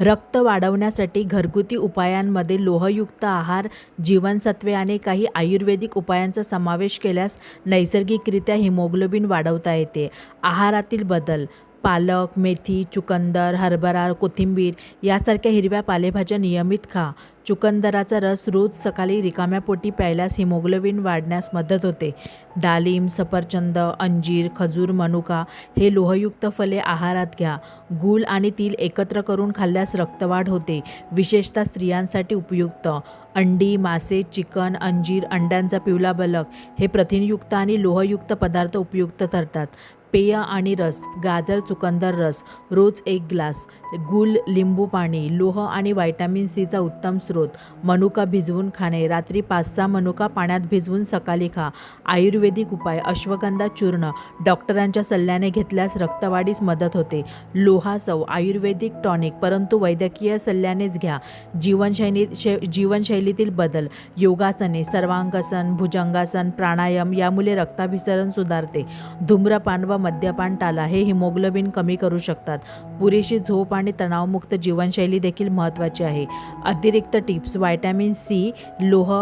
रक्त वाढवण्यासाठी घरगुती उपायांमध्ये लोहयुक्त आहार जीवनसत्वे आणि काही आयुर्वेदिक उपायांचा समावेश केल्यास नैसर्गिकरित्या हिमोग्लोबिन वाढवता येते. आहारातील बदल पालक मेथी चुकंदर हरभरा कोथिंबीर यासारख्या हिरव्या पालेभाज्या नियमित खा. चुकंदराचा रस रोज सकाळी रिकाम्या पोटी प्यायल्यास हिमोग्लोबिन वाढण्यास मदत होते. डालिंब सफरचंद अंजीर खजूर मनुका हे लोहयुक्त फले आहारात घ्या. गूळ आणि तिल एकत्र करून खाल्ल्यास रक्तवाढ होते. विशेषतः स्त्रियांसाठी उपयुक्त. अंडी मासे चिकन अंजीर अंड्यांचा पिवला बलक हे प्रथिनयुक्त आणि लोहयुक्त पदार्थ उपयुक्त ठरतात. पेय आणि रस गाजर चुकंदर रस रोज एक ग्लास गुल लिंबू पाणी लोह आणि व्हायटॅमिन सीचा उत्तम स्रोत. मनुका भिजवून खाणे रात्री पाच सहा मनुका पाण्यात भिजवून सकाळी खा. आयुर्वेदिक उपाय अश्वगंधा चूर्ण डॉक्टरांच्या सल्ल्याने घेतल्यास रक्तवाढीस मदत होते. लोहासव आयुर्वेदिक टॉनिक परंतु वैद्यकीय सल्ल्यानेच घ्या. जीवनशैली शै जीवनशैलीतील बदल योगासने सर्वांगासन भुजंगासन प्राणायाम यामुळे रक्ताभिसरण सुधारते. धूम्रपान व मद्यपान टाला हे हिमोग्लोबिन कमी करू शकतात. पुरेशी झोप आणि तणावमुक्त जीवनशैली देखील महत्त्वाची आहे. अतिरिक्त टिप्स व्हायटॅमिन सी लोह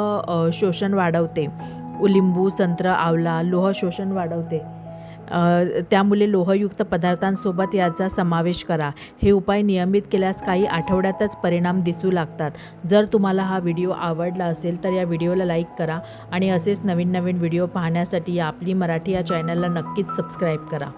शोषण वाढवते. लिंबू संत्र आवला लोह शोषण वाढवते. त्यामुळे लोहयुक्त पदार्थांसोबत याचा समावेश करा. हे उपाय नियमित केल्यास काही आठवड्यातच परिणाम दिसू लागतात. जर तुम्हाला हा व्हिडिओ आवडला असेल तर या व्हिडिओला लाईक करा आणि असेच नवीन नवीन व्हिडिओ पाहण्यासाठी या आपली मराठी या चॅनलला नक्कीच सबस्क्राईब करा.